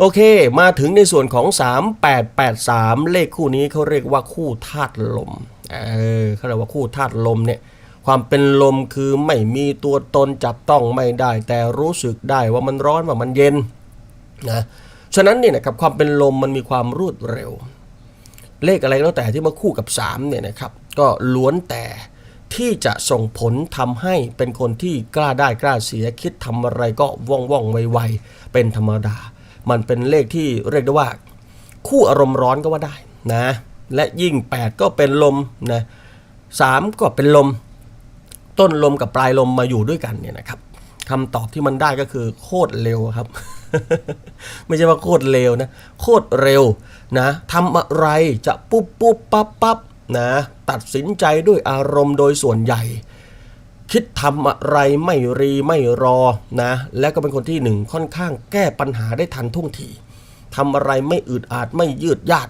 โอเค มาถึงในส่วนของ 3883 เลขคู่นี้เขาเรียกว่าคู่ธาตุลม เออเขาเรียกว่าคู่ธาตุลมเนี่ย ความเป็นลมคือไม่มีตัวตนจับต้องไม่ได้ แต่รู้สึกได้ว่ามันร้อนว่ามันเย็นนะ ฉะนั้นเนี่ยนะครับความเป็นลมมันมีความรวดเร็ว เลขอะไรก็แล้วแต่ที่มาคู่กับ3เนี่ยนะครับ ก็ล้วนแต่ที่จะส่งผลทำให้เป็นคนที่กล้าได้กล้าเสียคิดทำอะไรก็ว่องว่องไวๆเป็นธรรมดา มันเป็นเลขที่เรียกได้ว่า คู่อารมณ์ร้อนก็ว่าได้นะและยิ่ง 8 ก็เป็นลมนะสามก็เป็นลม ต้นลมกับปลายลมมาอยู่ด้วยกันเนี่ยนะครับคำตอบที่มันได้ก็คือโคตรเร็วครับ ไม่ใช่ว่าโคตรเร็วนะ โคตรเร็วนะทำอะไรจะปุ๊บปุ๊บปั๊บปั๊บนะตัดสินใจด้วยอารมณ์โดยส่วนใหญ่ คิดทำอะไรไม่รีไม่รอนะ และก็เป็นคนที่หนึ่งค่อนข้างแก้ปัญหาได้ทันท่วงทีทำอะไรไม่อึดอัดไม่ยืดยาด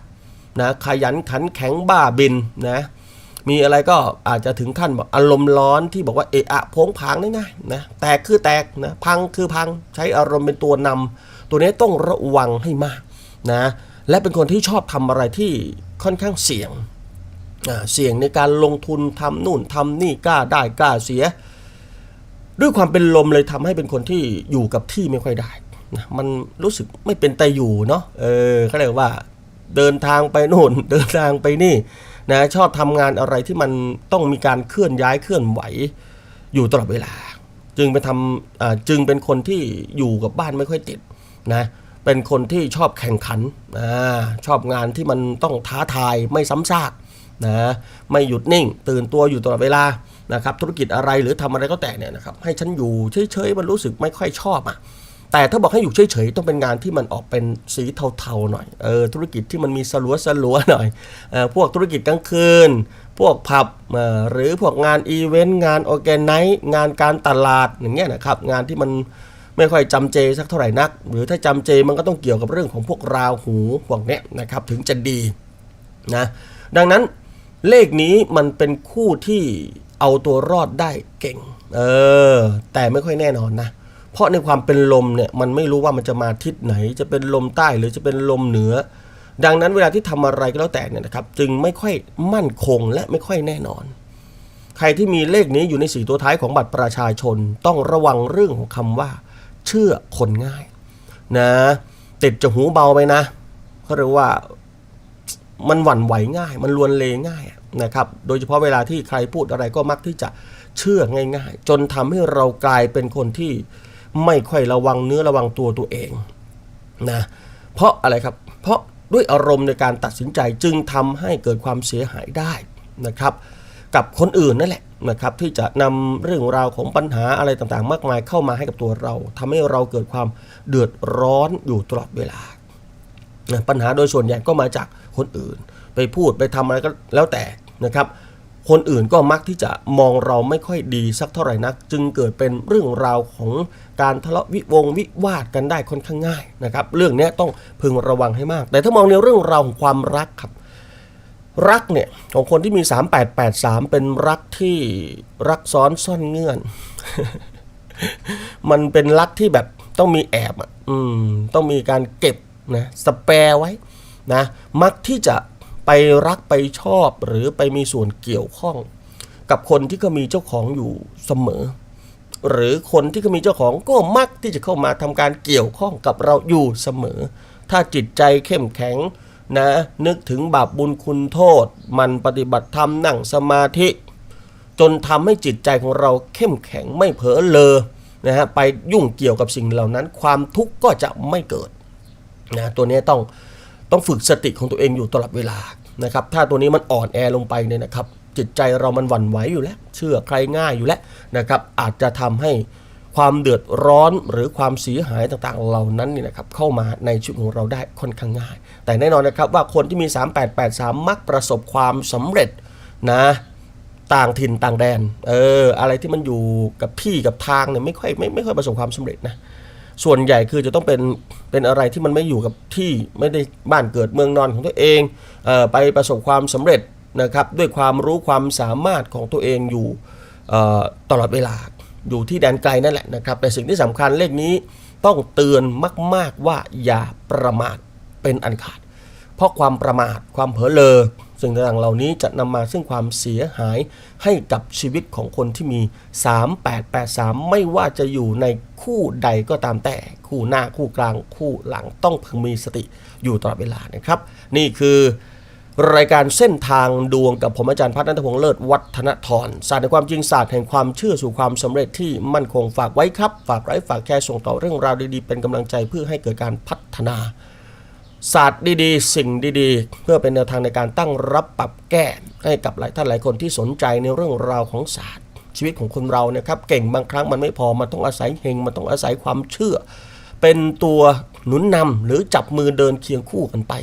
นะขยันขันแข็งบ้าบินนะมีอะไรก็อาจจะถึงขั้นบอกอารมณ์ร้อนที่บอกว่าเอะอะพงผางง่ายๆนะแตกคือแตกนะพังคือพังใช้อารมณ์เป็นตัวนำตัวนี้ต้องระวังให้มากนะและเป็นคนที่ชอบทำอะไรที่ค่อนข้างเสี่ยง เสี่ยงในการลงทุนทำนู่นทำนี่กล้าได้กล้าเสีย ด้วยความเป็นลมเลยทำให้เป็นคนที่อยู่กับที่ไม่ค่อยได้นะมันรู้สึกไม่เป็นแต่อยู่เนาะเออเขาเรียกว่าเดินทางไปโน่นเดินทางไปนี่นะชอบทำงานอะไรที่มันต้องมีการเคลื่อนย้ายเคลื่อนไหวอยู่ตลอดเวลา จึงไปทำจึงเป็นคนที่อยู่กับบ้านไม่ค่อยติดนะเป็นคนที่ชอบแข่งขันอชอบงานที่มันต้องท้าทายไม่ซ้ำซาก นะไม่หยุดนิ่ง ตื่นตัวอยู่ตลอดเวลานะครับธุรกิจอะไรหรือทำอะไรก็แต่เนี่ยนะครับให้ฉันอยู่เฉยๆมันรู้สึกไม่ค่อยชอบอะแต่ถ้าบอกให้อยู่เฉยๆต้องเป็นงานที่มันออกเป็นสีเทาๆหน่อยเออธุรกิจที่มันมีสลัวสลัวหน่อยเออพวกธุรกิจกลางคืน พวกผับหรือพวกงานอีเวนต์งานออแกไนซ์งานการตลาดอย่างเงี้ยนะครับงานที่มันไม่ค่อยจำเจสักเท่าไหร่นัก หรือถ้าจำเจมันก็ต้องเกี่ยวกับเรื่องของพวกราหูพวกเนี้ยนะครับถึงจะดีนะดังนั้น เลขนี้มันเป็นคู่ที่เอาตัวรอดได้เก่ง เออ แต่ไม่ค่อยแน่นอนนะ เพราะในความเป็นลมเนี่ยมันไม่รู้ว่ามันจะมาทิศไหน จะเป็นลมใต้หรือจะเป็นลมเหนือ ดังนั้นเวลาที่ทำอะไรก็แล้วแต่เนี่ยนะครับ จึงไม่ค่อยมั่นคงและไม่ค่อยแน่นอน ใครที่มีเลขนี้อยู่ในสีตัวท้ายของบัตรประชาชน ต้องระวังเรื่องของคำว่า เชื่อคนง่าย นะ ติดจะหูเบาไปนะเขาเรียกว่า มันหวั่นไหวง่าย มันลวนเลง่ายนะครับ โดยเฉพาะเวลาที่ใครพูดอะไรก็มักที่จะเชื่อง่าย ๆ จนทำให้เรากลายเป็นคนที่ไม่ค่อยระวังเนื้อระวังตัวตัวเองนะเพราะอะไรครับ เพราะด้วยอารมณ์ในการตัดสินใจจึงทำให้เกิดความเสียหายได้นะครับ กับคนอื่นนั่นแหละนะครับ ที่จะนำเรื่องราวของปัญหาอะไรต่างๆ มากมายเข้ามาให้กับตัวเราทำให้เราเกิดความเดือดร้อนอยู่ตลอดเวลา ปัญหาโดยส่วนใหญ่ก็มาจากคนอื่น ไปพูดไปทำอะไรก็แล้วแต่นะครับ คนอื่นก็มักที่จะมองเราไม่ค่อยดีสักเท่าไหร่นัก จึงเกิดเป็นเรื่องราวของการทะเลาะวิวงวิวาทกันได้ค่อนข้างง่ายนะครับ เรื่องนี้ต้องพึงระวังให้มาก แต่ถ้ามองในเรื่องราวของความรักครับรักเนี่ยของคนที่มี 3883 เป็นรักที่รักซ้อนซ่อนเงื่อน มันเป็นรักที่แบบต้องมีแอบอะ อืม ต้องมีการเก็บ นะสแปร์ไว้นะมักที่จะไปรักไปชอบหรือไปมีส่วนเกี่ยวข้อง กับคนที่เขามีเจ้าของอยู่เสมอ หรือคนที่เขามีเจ้าของก็มักที่จะเข้ามาทำการเกี่ยวข้องกับเราอยู่เสมอ ถ้าจิตใจเข้มแข็งนะนึกถึงบาปบุญคุณโทษ มันปฏิบัติธรรมนั่งสมาธิ จนทำให้จิตใจของเราเข้มแข็งไม่เผลอเลอนะฮะไปยุ่งเกี่ยวกับสิ่งเหล่านั้น ความทุกข์ก็จะไม่เกิด นะตัวนี้ต้องต้องฝึกสติของตัวเองอยู่ตลอดเวลานะครับถ้าตัวนี้มันอ่อนแอลงไปเนี่ยนะครับ จิตใจเรามันหวั่นไหวอยู่แล้ว เชื่อใครง่ายอยู่แล้วนะครับอาจจะทำให้ความเดือดร้อนหรือความเสียหายต่างๆ เหล่านั้นนี่นะครับเข้ามาในชีวิตของเราได้ค่อนข้างง่าย แต่แน่นอนนะครับว่าคนที่มี 3883 มักประสบความสำเร็จนะต่างถิ่นต่างแดนเอออะไรที่มันอยู่กับที่กับทางเนี่ยไม่ค่อยไม่ไม่ค่อยประสบความสำเร็จนะ ส่วนใหญ่คือจะต้องเป็นเป็นอะไรที่มันไม่อยู่กับที่ไม่ได้บ้านเกิดเมืองนอนของตัวเองเออไปประสบความสำเร็จนะครับด้วยความรู้ความสามารถของตัวเองอยู่ตลอดเวลาอยู่ที่แดนไกลนั่นแหละนะครับ แต่สิ่งที่สำคัญเลขนี้ต้องเตือนมาก ๆว่าอย่าประมาทเป็นอันขาด เพราะความประมาทความเผลอเลอ สิ่งต่างๆเหล่านี้จะนำมาซึ่งความเสียหายให้กับชีวิตของคนที่มี 3883 ไม่ว่าจะอยู่ในคู่ใดก็ตามแต่คู่หน้าคู่กลางคู่หลังต้องพึงมีสติอยู่ตลอดเวลานะครับ นี่คือรายการเส้นทางดวงกับผมอาจารย์พัฒนันทพงษ์เลิศวัฒนทรศาสตร์ในความจริงศาสตร์แห่งความเชื่อสู่ความสำเร็จที่มั่นคงฝากไว้ครับ ฝากไลค์ฝากแชร์ส่งต่อเรื่องราวดีๆ เป็นกำลังใจเพื่อให้เกิดการพัฒนา ศาสตร์ดีๆ สิ่งดีๆ เพื่อเป็นแนวทางในการตั้งรับปรับแก้ ให้กับหลายท่านหลายคนที่สนใจในเรื่องราวของศาสตร์ ชีวิตของคนเรานี่ยครับเก่งบางครั้งมันไม่พอมันต้องอาศัยเฮงมันต้องอาศัยความเชื่อ เป็นตัวหนุนนำหรือจับมือเดินเคียงคู่กันไป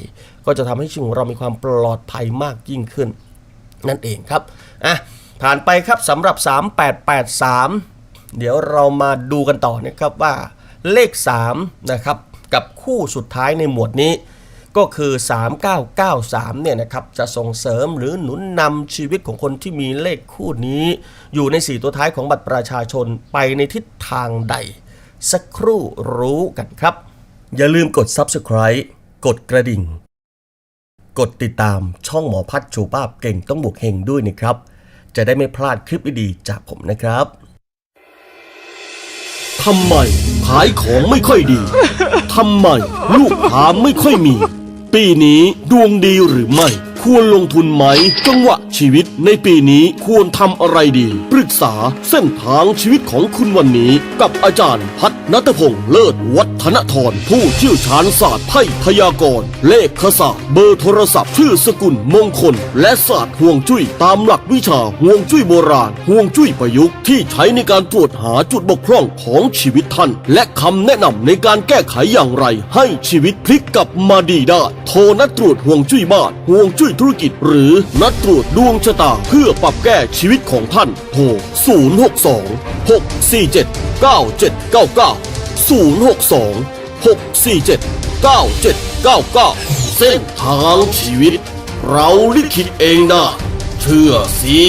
ก็จะทำให้ชีวิตของเรามีความปลอดภัยมากยิ่งขึ้น นั่นเองครับอะผ่านไปครับสำหรับ 3883 เดี๋ยวเรามาดูกันต่อนะครับว่าเลข 3 นะครับ กับคู่สุดท้ายในหมวดนี้ ก็คือ 3993เนี่ยนะครับจะส่งเสริมหรือหนุนนำชีวิตของคนที่มีเลขคู่นี้ อยู่ใน 4 ตัวท้ายของบัตรประชาชนไปในทิศทางใด สักครู่รู้กันครับ อย่าลืมกด Subscribe กดกระดิ่ง กดติดตามช่องหมอพัดชูป้าพเก่งต้องบวกเฮงด้วยนะครับ จะได้ไม่พลาดคลิปดีๆจากผมนะครับ ทำไมขายของไม่ค่อยดี ทำไมลูกค้าไม่ค่อยมี ปีนี้ดวงดีหรือไม่ ควรลงทุนไหม จังหวะชีวิตในปีนี้ควรทำอะไรดี ปรึกษาเส้นทางชีวิตของคุณวันนี้ กับอาจารย์พัฒนัทพงษ์เลิศวัฒนทรผู้เชี่ยวชาญศาสตร์ไพ่พยากรณ์เลขศาสตร์เบอร์โทรศัพท์ชื่อสกุลมงคล และศาสตร์ห่วงจุ้ยตามหลักวิชาห่วงจุ้ยโบราณห่วงจุ้ยประยุกต์ที่ใช้ในการตรวจหาจุดบกพร่องของชีวิตท่าน และคำแนะนำในการแก้ไขอย่างไร ให้ชีวิตพลิกกลับมาดีได้ โทรนัดตรวจห่วงจุ้ยบ้านห่วงจุ้ยธุรกิจหรือนัดตรวจดวงชะตาเพื่อปรับแก้ชีวิตของท่านโทร 062 647 9799 062 647 9799 เส้นทางชีวิต เราลิขิตเองนะเชื่อสิ